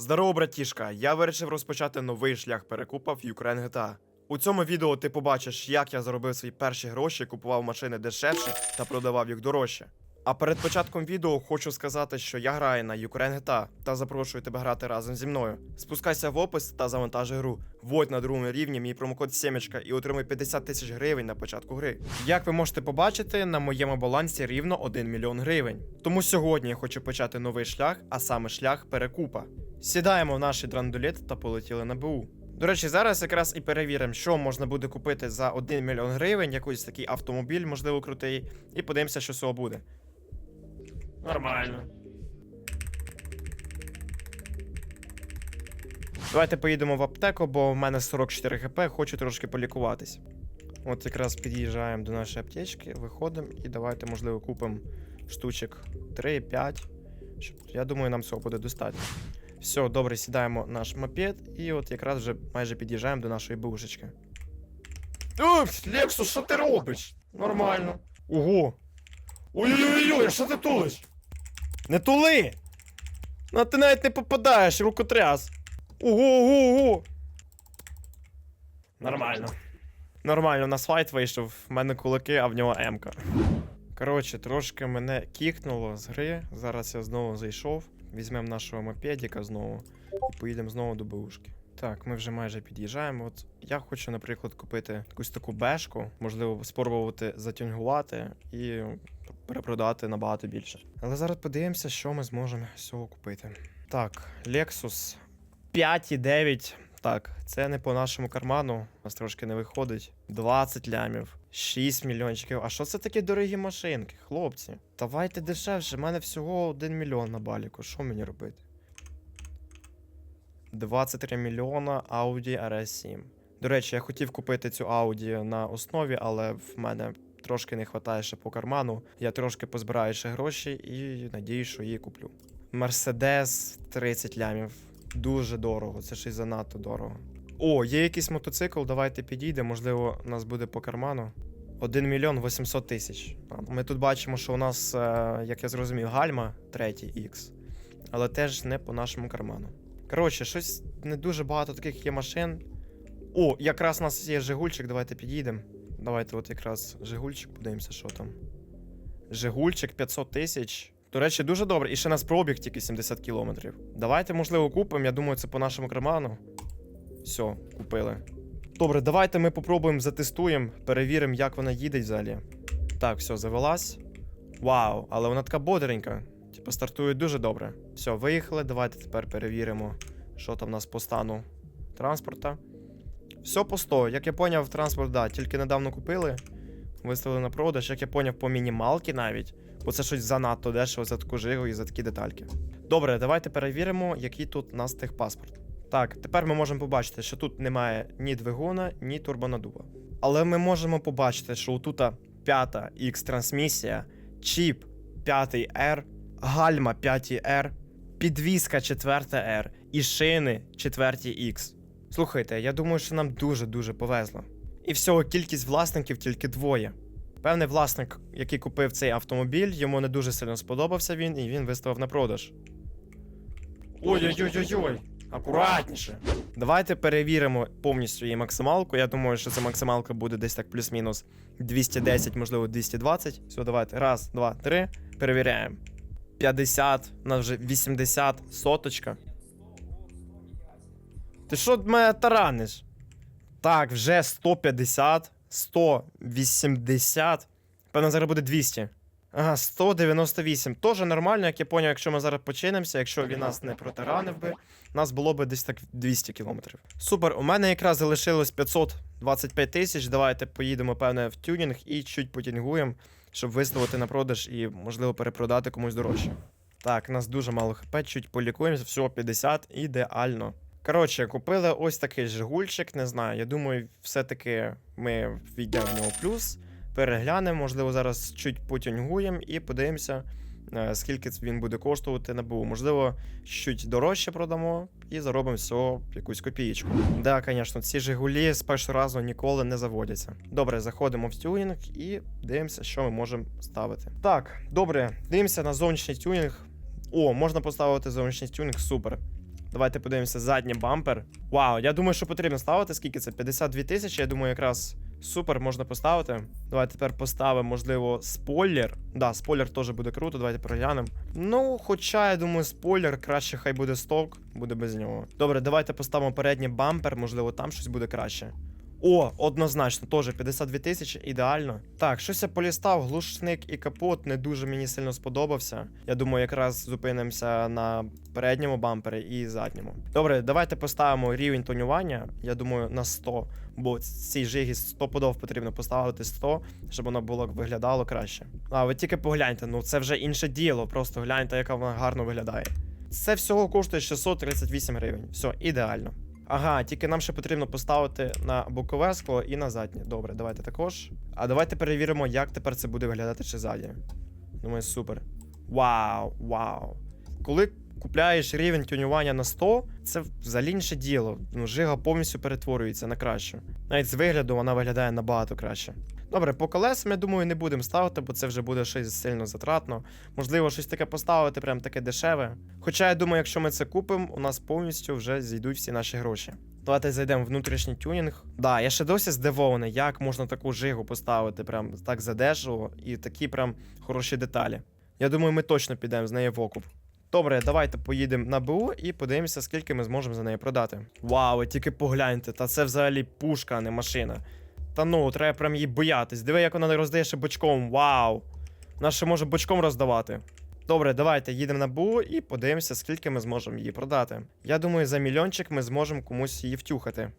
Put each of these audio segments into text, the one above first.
Здорово, братішка! Я вирішив розпочати новий шлях перекупа в Ukraine GTA. У цьому відео ти побачиш, як я заробив свої перші гроші, купував машини дешевше та продавав їх дорожче. А перед початком відео хочу сказати, що я граю на Ukraine GTA та запрошую тебе грати разом зі мною. Спускайся в опис та завантажуй гру. Вводь на другому рівні мій промокод Сімечка і отримай 50 тисяч гривень на початку гри. Як ви можете побачити, на моєму балансі рівно 1 мільйон гривень. Тому сьогодні я хочу почати новий шлях, а саме шлях перекупа. Сідаємо в наш драндулет та полетіли на БУ. До речі, зараз якраз і перевіримо, що можна буде купити за 1 мільйон гривень, якийсь такий автомобіль, можливо, крутий, і подивимося, що цього буде. Нормально. Давайте поїдемо в аптеку, бо в мене 44 хп, хочу трошки полікуватись. От якраз під'їжджаємо до нашої аптечки, виходимо і давайте, можливо, купимо штучок 3-5. Щоб, я думаю, нам цього буде достатньо. Все, добре, сідаємо наш мопед, і от якраз вже майже під'їжджаємо до нашої бушечки. Упс, Лексус, що ти робиш? Нормально. Ого. Ой-ой-ой, що ти тулиш? Не тули! Ну ти навіть не попадаєш, рукотряс. Ого, ого, ого. Нормально. Нормально, у нас файт вийшов, в мене кулаки, а в нього М-ка. Коротше, трошки мене кікнуло з гри. Зараз я знову зайшов. Візьмемо нашого мопедіка знову і поїдемо знову до БУшки. Так, ми вже майже під'їжджаємо. От я хочу, наприклад, купити якусь таку бешку, можливо, спробувати затюнгувати і перепродати набагато більше. Але зараз подивимося, що ми зможемо з цього купити. Так, Lexus 5,9. Так, це не по нашому карману. У нас трошки не виходить. 20 лямів, 6 мільйончиків. А що це такі дорогі машинки, хлопці? Давайте дешевше, в мене всього 1 мільйон на баліку. Що мені робити? 23 мільйона Audi RS7. До речі, я хотів купити цю Audi на основі, але в мене трошки не вистачає ще по карману. Я трошки позбираю ще гроші і надію, що її куплю. Мерседес 30 лямів. Дуже дорого, це ще й занадто дорого. О, є якийсь мотоцикл, давайте підійдемо, можливо, у нас буде по карману. 1 мільйон 800 тисяч. Ми тут бачимо, що у нас, е, як я зрозумів, гальма 3 X, але теж не по нашому карману. Коротше, щось не дуже багато таких є машин. О, якраз у нас є Жигульчик, давайте підійдемо. Давайте от якраз Жигульчик, подивимося, що там. Жигульчик 500 тисяч. До речі, дуже добре. І ще нас пробіг тільки 70 кілометрів. Давайте, можливо, купимо. Я думаю, це по нашому карману. Все, купили. Добре, давайте ми попробуємо затестуємо, перевіримо, як вона їде взагалі. Так, все, завелась. Вау, але вона така бодренька. Типа стартує дуже добре. Все, виїхали. Давайте тепер перевіримо, що там у нас по стану транспорта. Все по 100. Як я поняв, транспорт, да, тільки недавно купили. Виставили на продаж, як я поняв, по мінімалки навіть. Бо це щось занадто дешево за таку жигу і за такі детальки. Добре, давайте перевіримо, який тут у нас техпаспорт. Так, тепер ми можемо побачити, що тут немає ні двигуна, ні турбонадува. Але ми можемо побачити, що отут п'ята X трансмісія, чіп 5 R, гальма 5 R, підвіска 4 R і шини 4 X. Слухайте, я думаю, що нам дуже-дуже повезло. І всього кількість власників тільки двоє. Певний власник, який купив цей автомобіль, йому не дуже сильно сподобався він, і він виставив на продаж. Ой-ой-ой-ой-ой, акуратніше. Давайте перевіримо повністю її максималку. Я думаю, що ця максималка буде десь так плюс-мінус 210, можливо, 220. Все, давайте. Раз, два, три. Перевіряємо. 50, у нас вже 80, соточка. Ти що мене тараниш? Так, вже 150, 180. Певно, зараз буде 200. Ага, 198. Тоже нормально, як я поняв, якщо ми зараз починемося, якщо він нас не протаранив би, нас було би десь так 200 кілометрів. Супер, у мене якраз залишилось 525 тисяч. Давайте поїдемо, певне, в тюнінг і чуть потінгуємо, щоб виставити на продаж і, можливо, перепродати комусь дорожче. Так, нас дуже мало хп, чуть полікуємося, всього 50, ідеально. Коротше, купили ось такий жигульчик, не знаю. Я думаю, все-таки ми війдемо в нього плюс, переглянемо, можливо, зараз чуть потюнгуємо і подивимося, е, скільки він буде коштувати на БУ. Можливо, чуть дорожче продамо і заробимо всього якусь копієчку. Да, звісно, ці Жигулі з першого разу ніколи не заводяться. Добре, заходимо в тюнінг і дивимося, що ми можемо ставити. Так, добре, дивимося на зовнішній тюнінг. О, можна поставити зовнішній тюнінг, супер. Давайте подивимося задній бампер. Вау, я думаю, що потрібно ставити. Скільки це? 52 тисячі. Я думаю, якраз супер можна поставити. Давайте тепер поставимо, можливо, спойлер. Да, спойлер теж буде круто. Давайте переглянемо. Ну, хоча я думаю, спойлер краще хай буде сток, буде без нього. Добре, давайте поставимо передній бампер, можливо, там щось буде краще. О, однозначно, теж 52 тисячі, ідеально. Так, щось я полістав, глушник і капот не дуже мені сильно сподобався. Я думаю, якраз зупинимося на передньому бампері і задньому. Добре, давайте поставимо рівень тонювання. Я думаю, на 100, бо цій жигі 100 подов потрібно поставити 100, щоб воно було виглядало краще. А ви тільки погляньте, ну це вже інше діло. Просто гляньте, яка вона гарно виглядає. Це всього коштує 638 гривень. Все, ідеально. Ага, тільки нам ще потрібно поставити на бокове скло і на заднє. Добре, давайте також. А давайте перевіримо, як тепер це буде виглядати ще ззаді. Думаю, супер. Вау, вау. Коли купляєш рівень тюнювання на 100, це взагалі інше діло. Ну, жига повністю перетворюється на кращу. Навіть з вигляду вона виглядає набагато краще. Добре, по колесам, я думаю, не будемо ставити, бо це вже буде щось сильно затратно. Можливо, щось таке поставити, прям таке дешеве. Хоча я думаю, якщо ми це купимо, у нас повністю вже зійдуть всі наші гроші. Давайте зайдемо в внутрішній тюнінг. Да, я ще досі здивований, як можна таку жигу поставити прям так задешево і такі прям хороші деталі. Я думаю, ми точно підемо з нею в окуп. Добре, давайте поїдемо на БУ і подивимося, скільки ми зможемо за неї продати. Вау, тільки погляньте, та це взагалі пушка, а не машина. Та ну, треба прям її боятись. Диви, як вона не роздає ще бочком. Вау! Вона ще може бочком роздавати. Добре, давайте їдемо на БУ і подивимося, скільки ми зможемо її продати. Я думаю, за мільйончик ми зможемо комусь її втюхати.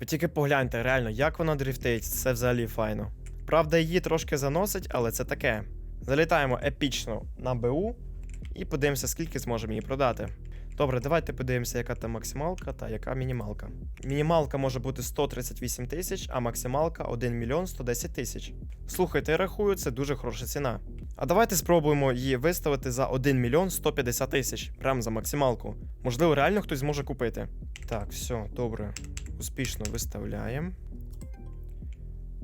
Ви тільки погляньте, реально, як вона дрифтить, це взагалі файно. Правда, її трошки заносить, але це таке. Залітаємо епічно на БУ і подивимося, скільки зможемо її продати. Добре, давайте подивимося, яка там максималка та яка мінімалка. Мінімалка може бути 138 тисяч, а максималка 1 мільйон 110 тисяч. Слухайте, я рахую, це дуже хороша ціна. А давайте спробуємо її виставити за 1 мільйон 150 тисяч, прям за максималку. Можливо, реально хтось зможе купити. Так, все, добре. Успішно виставляємо.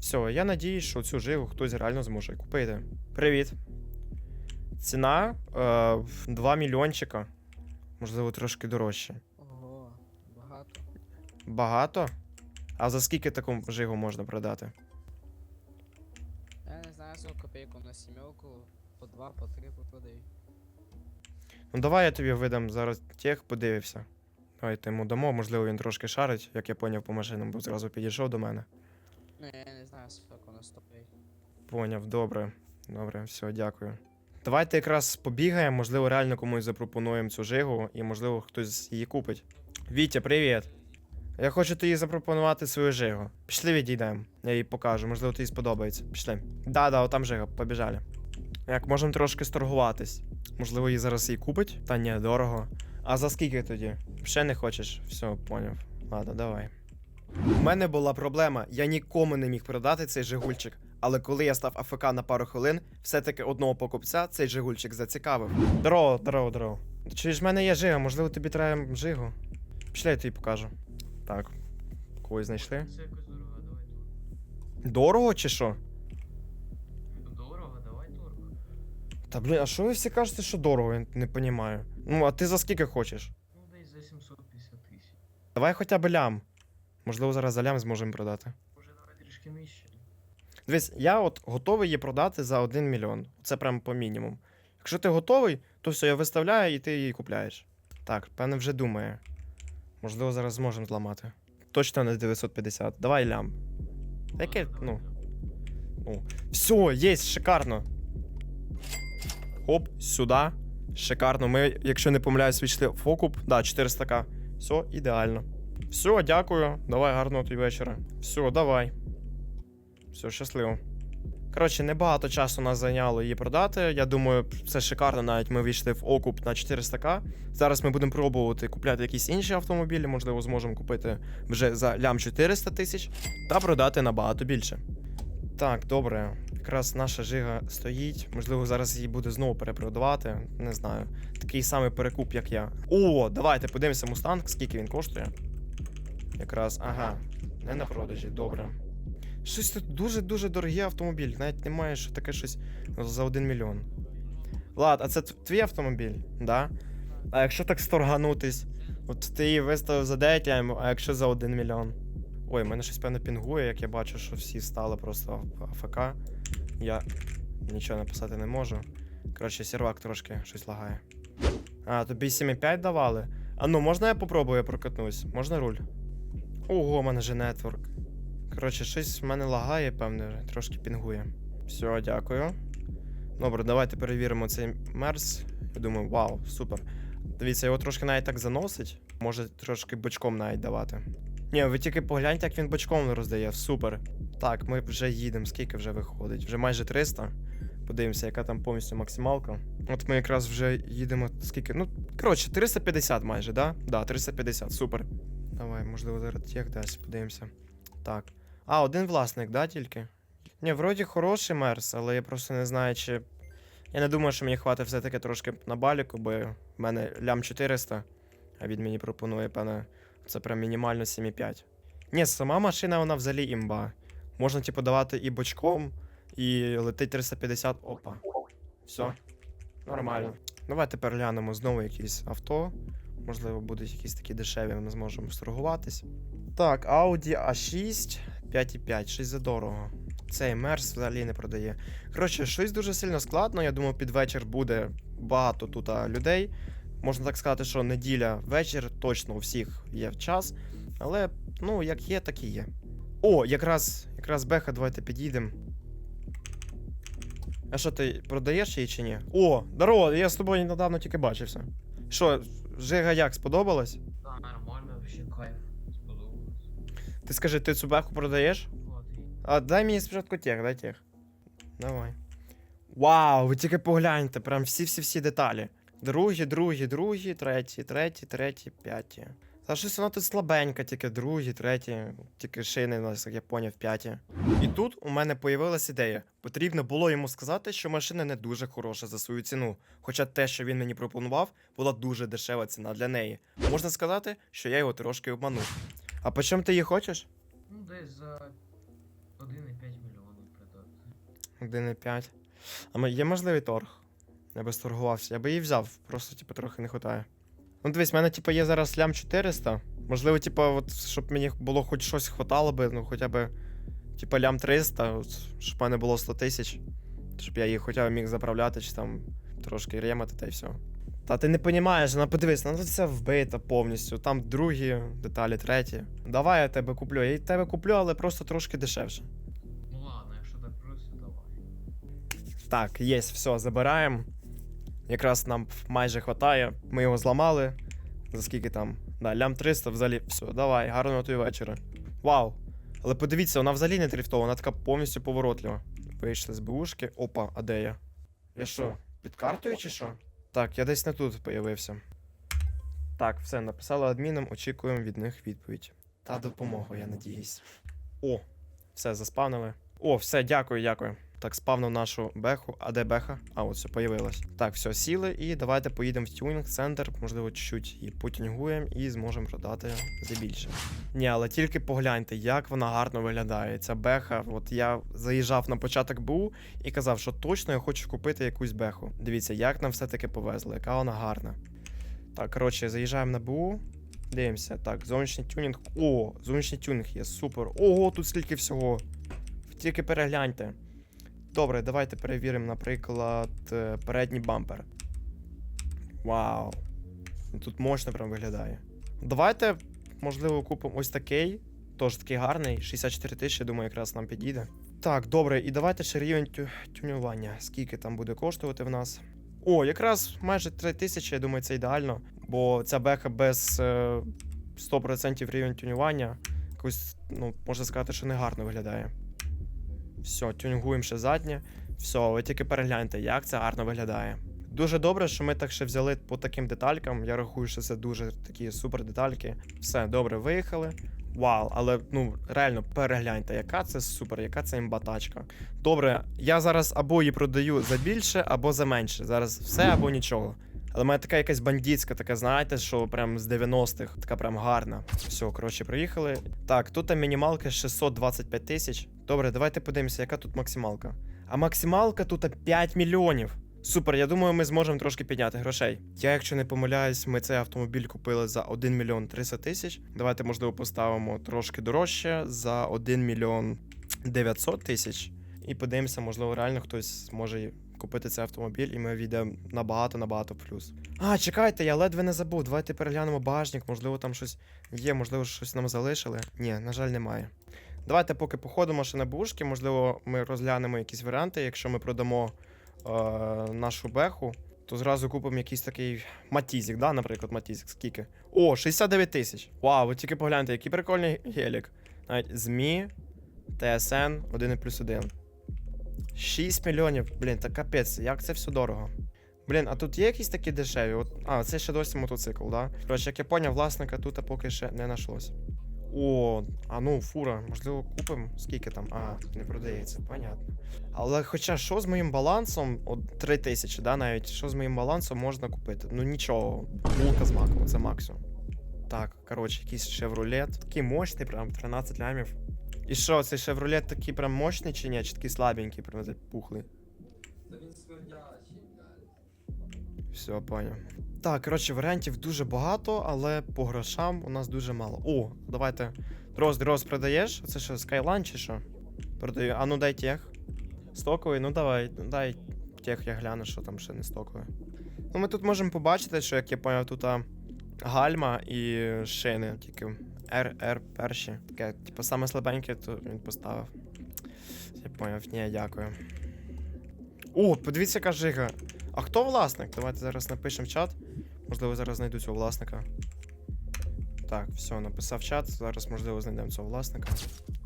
Все, я надіюсь, що цю жигу хтось реально зможе купити. Привіт. Ціна е, 2 мільйончика. Можливо, трошки дорожче. Ого, багато. Багато? А за скільки таку жигу можна продати? Я не знаю, за копійку на сімерку, по два, по три попадаю. Ну давай я тобі видам зараз тех, подивився. Давайте йому дамо, можливо, він трошки шарить, як я поняв по машинам, бо зразу підійшов до мене. Ну я не знаю, скільки на стопей. Поняв, добре. Добре, все, дякую. Давайте якраз побігаємо, можливо, реально комусь запропонуємо цю жигу, і можливо хтось її купить. Вітя, привіт. Я хочу тобі запропонувати свою жигу. Пішли відійдемо. Я їй покажу, можливо, тобі сподобається. Пішли. Да-да, отам жига, побіжали. Як можемо трошки сторгуватись. Можливо, її зараз її купить? Та ні, дорого. А за скільки тоді? Ще не хочеш? Все, поняв. Ладно, давай. У мене була проблема, я нікому не міг продати цей жигульчик. Але коли я став АФК на пару хвилин, все-таки одного покупця цей жигульчик зацікавив. Здорово, здорово, здорово. Чи ж в мене є жига, можливо, тобі треба жигу? Пішли, я тобі покажу. Так. Когось знайшли? Це якось дорого, давай турбо. Дорого чи що? Дорого, давай турбо. Та блін, а що ви всі кажете, що дорого, я не розумію. Ну, а ти за скільки хочеш? Ну десь за 750 тисяч. Давай хоча б лям. Можливо, зараз за лям зможемо продати. Може давай трішки нижче. Дивись, я от готовий її продати за 1 мільйон. Це прям по мінімуму. Якщо ти готовий, то все, я виставляю і ти її купляєш. Так, певне вже думає. Можливо, зараз зможемо зламати. Точно не 950. Давай лям. Яке, Ладно, ну. Все, є, шикарно. Хоп, сюди. Шикарно. Ми, якщо не помиляюсь, війшли в окуп. Да, 400к. Все, ідеально. Все, дякую. Давай гарного тобі вечора. Все, давай. Все, щасливо. Коротше, небагато часу нас зайняло її продати. Я думаю, це шикарно. Навіть ми війшли в окуп на 400к. Зараз ми будемо пробувати купляти якісь інші автомобілі, можливо, зможемо купити вже за лям 400 тисяч та продати набагато більше. Так, добре. Якраз наша жига стоїть. Можливо, зараз її буде знову перепродавати. Не знаю. Такий самий перекуп, як я. О, давайте подивимося Мустанг, скільки він коштує. Якраз, ага. Не на продажі, добре. Щось тут дуже-дуже дорогий автомобіль. Навіть немає, що таке щось за 1 мільйон. Влад, а це твій автомобіль? Да? А якщо так сторганутись? От ти її виставив за 9 м, а якщо за 1 мільйон. Ой, в мене щось певно пінгує, як я бачу, що всі стали просто АФК. Я нічого написати не можу. Коротше, сервак трошки щось лагає. А, тобі 7,5 давали? А ну, можна я попробую прокатнусь? Можна руль? Ого, у мене же нетворк. Коротше, щось в мене лагає, певне, трошки пінгує. Все, дякую. Добре, давайте перевіримо цей мерс. Я думаю, вау, супер. Дивіться, його трошки навіть так заносить. Може трошки бочком навіть давати. Ні, ви тільки погляньте, як він бочком роздає. Супер. Так, ми вже їдемо. Скільки вже виходить? Вже майже 300. Подивимося, яка там повністю максималка. От ми якраз вже їдемо. Скільки? Ну, коротше, 350 майже, да? Да, 350, супер. Давай, можливо, зараз тех дасть, подивимося. Так. А, один власник, да, тільки? Ні, вроді хороший мерс, але я просто не знаю, чи. Я не думаю, що мені хватить все-таки трошки на баліку, бо в мене лям 400, а він мені пропонує, певне, це прям мінімально 7,5. Ні, сама машина, вона взагалі імба. Можна, типу, давати і бочком, і летить 350. Опа. Все. Нормально. Давай тепер глянемо знову якісь авто. Можливо, будуть якісь такі дешеві, ми зможемо сторгуватись. Так, Audi A6 5,5, щось задорого. Цей мерс взагалі не продає. Коротше, щось дуже сильно складно. Я думаю, під вечір буде багато тут людей. Можна так сказати, що неділя вечір, точно у всіх є час. Але, ну, як є, так і є. О, якраз, якраз Беха, давайте підійдемо. А що ти продаєш її чи ні? О, здорово, я з тобою недавно тільки бачився. Що, Жига як сподобалась? Ти скажи, ти цю беху продаєш? А дай мені спочатку тех, дай тех. Давай. Вау, ви тільки погляньте, прям всі-всі-всі деталі. Другі, другі, другі, треті, треті, треті, п'яті. Та щось воно тут слабенько, тільки другі, треті, тільки шини у нас, як я поняв, п'яті. І тут у мене появилась ідея. Потрібно було йому сказати, що машина не дуже хороша за свою ціну. Хоча те, що він мені пропонував, була дуже дешева ціна для неї. Можна сказати, що я його трошки обманув. А по чому ти її хочеш? Ну, десь за 1,5 мільйонів продати. 1,5. А є можливий торг? Я би сторгувався. Я би її взяв, просто типу трохи не вистачає. Ну дивись, в мене типу є зараз лям 400. Можливо, типу, от, щоб мені було хоч щось хватало би, ну хоча б типу лям 300, от, щоб в мене було 100 тисяч. Щоб я її хоча б міг заправляти, чи там трошки ремати та й все. Та ти не розумієш, вона подивись, вона вся вбита повністю. Там другі деталі, треті. Давай я тебе куплю. Я й тебе куплю, але просто трошки дешевше. Ну ладно, якщо так просто, давай. Так, є, все, забираємо. Якраз нам майже хватає. Ми його зламали. За скільки там? Да, лям 300 взагалі. Все, давай, гарного тобі вечора. Вау. Але подивіться, вона взагалі не дрифтова, вона така повністю поворотлива. Вийшли з бушки. Опа, а де я? Я що, під картою чи що? Так, я десь не тут появився. Так, все, написали адмінам, очікуємо від них відповідь. Та допомогу, я надіюсь. О, все, заспавнили. О, все, дякую, дякую. Так, спавнив нашу беху. А де беха? А, от все, появилась. Так, все, сіли, і давайте поїдемо в тюнінг центр, можливо, чуть-чуть її потюнгуємо і зможемо продати за більше. Ні, але тільки погляньте, як вона гарно виглядає. Ця беха. От я заїжджав на початок БУ і казав, що точно я хочу купити якусь беху. Дивіться, як нам все-таки повезло, яка вона гарна. Так, коротше, заїжджаємо на БУ. Дивимося. Так, зовнішній тюнінг. О, зовнішній тюнінг є, супер. Ого, тут стільки всього. Тільки перегляньте. Добре, давайте перевіримо, наприклад, е, передній бампер. Вау. Ну, Тут мощно прям виглядає. Давайте, можливо, купимо ось такий. Теж такий гарний. 64 тисячі, думаю, якраз нам підійде. Так, добре, і давайте ще рівень тю- тюнювання. Скільки там буде коштувати в нас? О, якраз майже 3 тисячі, я думаю, це ідеально. Бо ця беха без е, 100% рівень тюнювання. Якось, ну, можна сказати, що не гарно виглядає. Все, тюнгуємо ще заднє. Все, ви тільки перегляньте, як це гарно виглядає. Дуже добре, що ми так ще взяли по таким деталькам. Я рахую, що це дуже такі супер детальки. Все, добре, виїхали. Вау, але ну реально перегляньте, яка це супер, яка це імбатачка. Добре, я зараз або її продаю за більше, або за менше. Зараз все або нічого. Але в мене така якась бандитська, така, знаєте, що прям з 90-х, така прям гарна. Все, коротше, приїхали. Так, тут мінімалка 625 тисяч. Добре, давайте подивимося, яка тут максималка. А максималка тут 5 мільйонів. Супер, я думаю, ми зможемо трошки підняти грошей. Я, якщо не помиляюсь, ми цей автомобіль купили за 1 мільйон 300 тисяч. Давайте, можливо, поставимо трошки дорожче за 1 мільйон 900 тисяч. І подивимося, можливо, реально хтось зможе купити цей автомобіль, і ми війдемо набагато набагато в плюс. А, чекайте, я ледве не забув. Давайте переглянемо багажник, можливо, там щось є, можливо, щось нам залишили. Ні, на жаль, немає. Давайте поки походимо ще на бушки, можливо, ми розглянемо якісь варіанти. Якщо ми продамо е, нашу беху, то зразу купимо якийсь такий матізік, да, наприклад, матізік, скільки? О, 69 тисяч. Вау, ви тільки погляньте, який прикольний гелік. Навіть ЗМІ, ТСН 1 плюс 1. 6 мільйонів. Блін, та капець, як це все дорого. Блін, а тут є якісь такі дешеві? От, а, це ще досі мотоцикл, да? Коротше, як я поняв, власника тут поки ще не знайшлось. О, а ну, фура, можливо, купимо. Скільки там? А, не продається, понятно. Але хоча що з моїм балансом, от 3 тисячі, да, навіть що з моїм балансом можна купити? Ну нічого, булка з маком, це максимум. Так, коротше, якийсь шевролет. Такий мощний, прям 13 лямів. І що, цей шевролет такий прям мощний чи ні? Чи такий слабенький, прям запухлий? Та він смердячий, блядь. Все, поняв. Так, коротше, варіантів дуже багато, але по грошам у нас дуже мало. О, давайте. Дрозд, Дрозд продаєш? Це що, Skyline чи що? Продаю. А ну дай тех. Стоковий, ну давай, ну дай тех, я гляну, що там ще не стоковий. Ну, ми тут можемо побачити, що, як я поняв, тут а, гальма і шини, тільки R перші. Таке, типу, саме слабеньке, то він поставив. Я поняв, ні, дякую. О, подивіться, яка жига. А хто власник? Давайте зараз напишемо в чат. Можливо, зараз знайду цього власника. Так, все, написав чат. Зараз, можливо, знайдемо цього власника.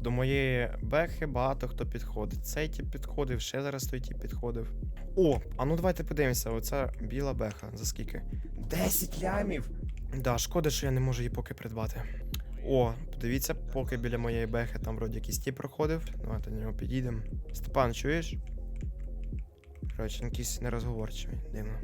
До моєї бехи багато хто підходить. Цей тип підходив, ще зараз той тип підходив. О, а ну давайте подивимося. Оця біла беха. За скільки? 10 лямів! Да, шкода, що я не можу її поки придбати. О, подивіться, поки біля моєї бехи там вроді якийсь тип проходив. Давайте до нього підійдемо. Степан, чуєш? Коротше, якийсь нерозговорчивий, дивно.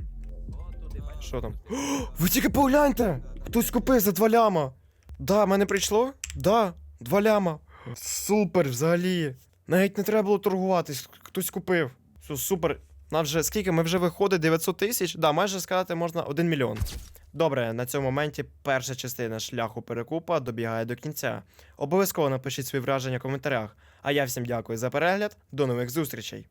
Що там? О, ви тільки погляньте! Хтось купив за два ляма. Да, мене прийшло? Да, два ляма. Супер, взагалі. Навіть не треба було торгуватись, хтось купив. Все, супер. Нам вже скільки? Ми вже виходить 900 тисяч. Да, майже сказати можна 1 мільйон. Добре, на цьому моменті перша частина шляху перекупа добігає до кінця. Обов'язково напишіть свої враження в коментарях. А я всім дякую за перегляд. До нових зустрічей!